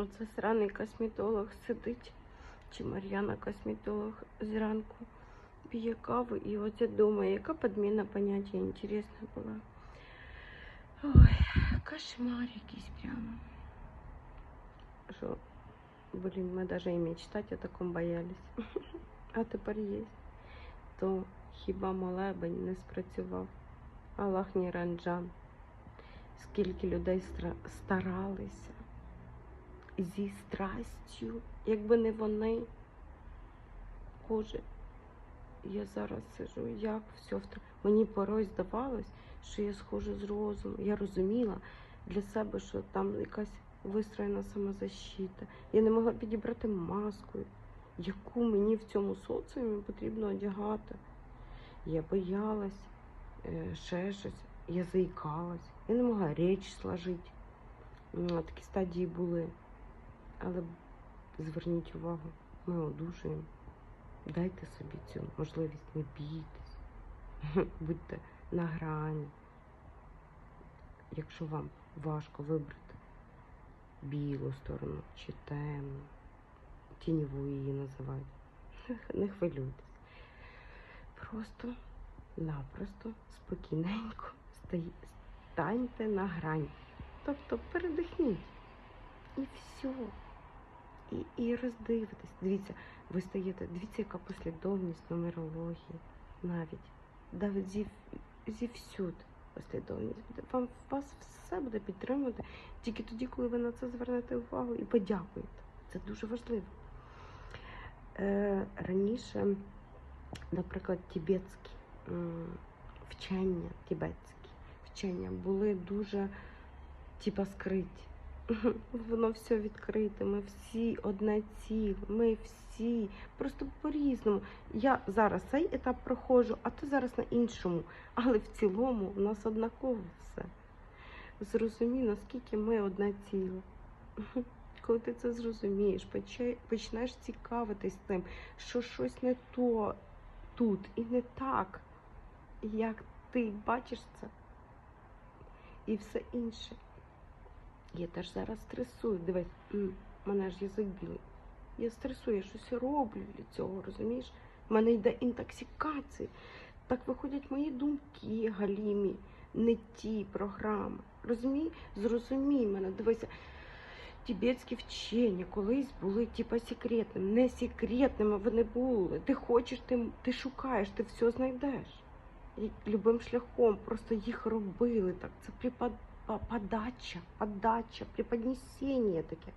Оце сраний косметолог сидить, чи Мар'яна косметолог зранку п'є каву і оце думає, яка підміна поняття інтересна була. Ой, кошмар якийсь прямо. Що, блін, ми навіть і мечтати о такому боялись. А тепер є. То хіба молебень не спрацював? Аллах ні ранджан. Скільки людей старалися зі страстю, якби не вони. Боже, я зараз сижу, як все втр... Мені порой здавалось, що я схожу з розуму. Я розуміла для себе, що там якась вистроєна самозащита. Я не могла підібрати маску, яку мені в цьому соціумі потрібно одягати. Я боялась, е, ще щось, я заїкалась, я не могла річ сложити. Такі стадії були. Але зверніть увагу, ми одужуємо. Дайте собі цю можливість, не бійтесь, будьте на грані. Якщо вам важко вибрати білу сторону чи темну, тіньову її називають, не хвилюйтесь. Просто напросто, спокійненько станьте на грань. Тобто передихніть. І все. І, і роздивитесь. Дивіться, ви стаєте, дивіться, яка послідовність нумерології навіть. Навіть зі, зі всюди послідовність. Вам вас все буде підтримувати тільки тоді, коли ви на це звернете увагу і подякуєте. Це дуже важливо. Е, раніше, наприклад, тібетські вчення, тібетські вчення були дуже типа скриті. Воно все відкрите. Ми всі одне ціле. Ми всі просто по-різному. Я зараз цей етап проходжу, а ти зараз на іншому. Але в цілому у нас однаково все. Зрозумій, наскільки ми одне ціле. Коли ти це зрозумієш, почнеш цікавитись тим, що щось не то тут і не так, як ти бачиш це, і все інше. Я теж зараз стресую. Дивись, мене ж язик білий. Я стресую, я щось роблю для цього, розумієш? У мене йде інтоксикація. Так виходять мої думки, галімі, не ті програми. Розумій, зрозумій мене, дивися. Тібетські вчення колись були типа секретними. Не секретними вони були. Ти хочеш, ти, ти шукаєш, ти все знайдеш. І любим шляхом просто їх робили так. Це припад, подача, отдача, преподнесение таке.